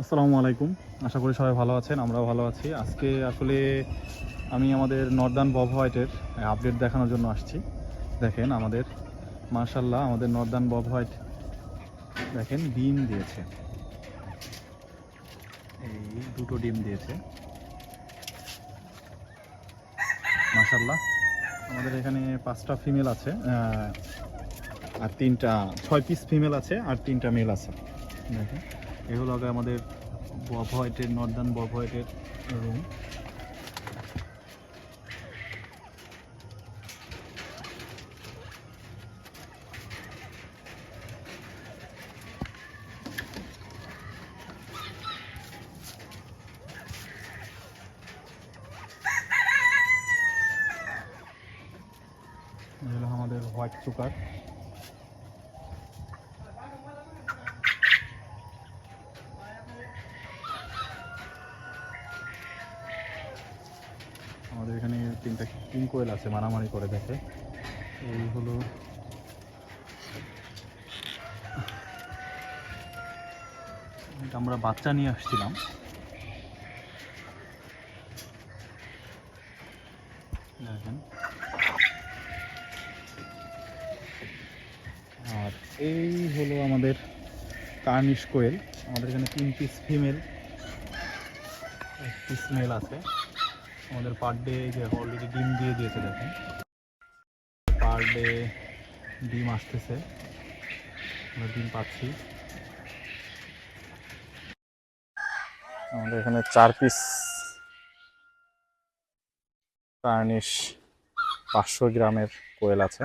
আসসালামু আলাইকুম। আশা করি সবাই ভালো আছেন, আমরাও ভালো আছি। আজকে আসলে আমি আমাদের নর্দার্ন বব হোয়াইটের আপডেট দেখানোর জন্য আসছি। দেখেন আমাদের মার্শাল্লাহ আমাদের নর্দার্ন বব হোয়াইট দেখেন, ডিম দিয়েছে। এই দুটো ডিম দিয়েছে। মার্শাল্লাহ আমাদের এখানে পাঁচটা ফিমেল আছে আর তিনটা, ছয় পিস ফিমেল আছে, আর তিনটা মেল আছে। দেখেন। এ হলো আগে আমাদের বব হোয়াইটের নর্দার্ন বব হোয়াইটের রুম আমাদের হোয়াইট সুপার আমাদের এখানে তিনটা কিং কোয়েল আছে, মারামারি করে দেখে। এই হলো আমরা বাচ্চা নিয়ে আসছিলাম। আর এই হলো আমাদের কার্নিশ কোয়েল। আমাদের এখানে তিন পিস ফিমেল এক পিস মেল আছে। আমাদের পার ডে যে অলরেডি ডিম দিয়ে দিয়েছে দেখেন। পার ডে ডিম আসতেছে। আমরা ডিম পাচ্ছি। আমাদের এখানে চার পিস কার্নিশ পাঁচশো গ্রামের কোয়েল আছে।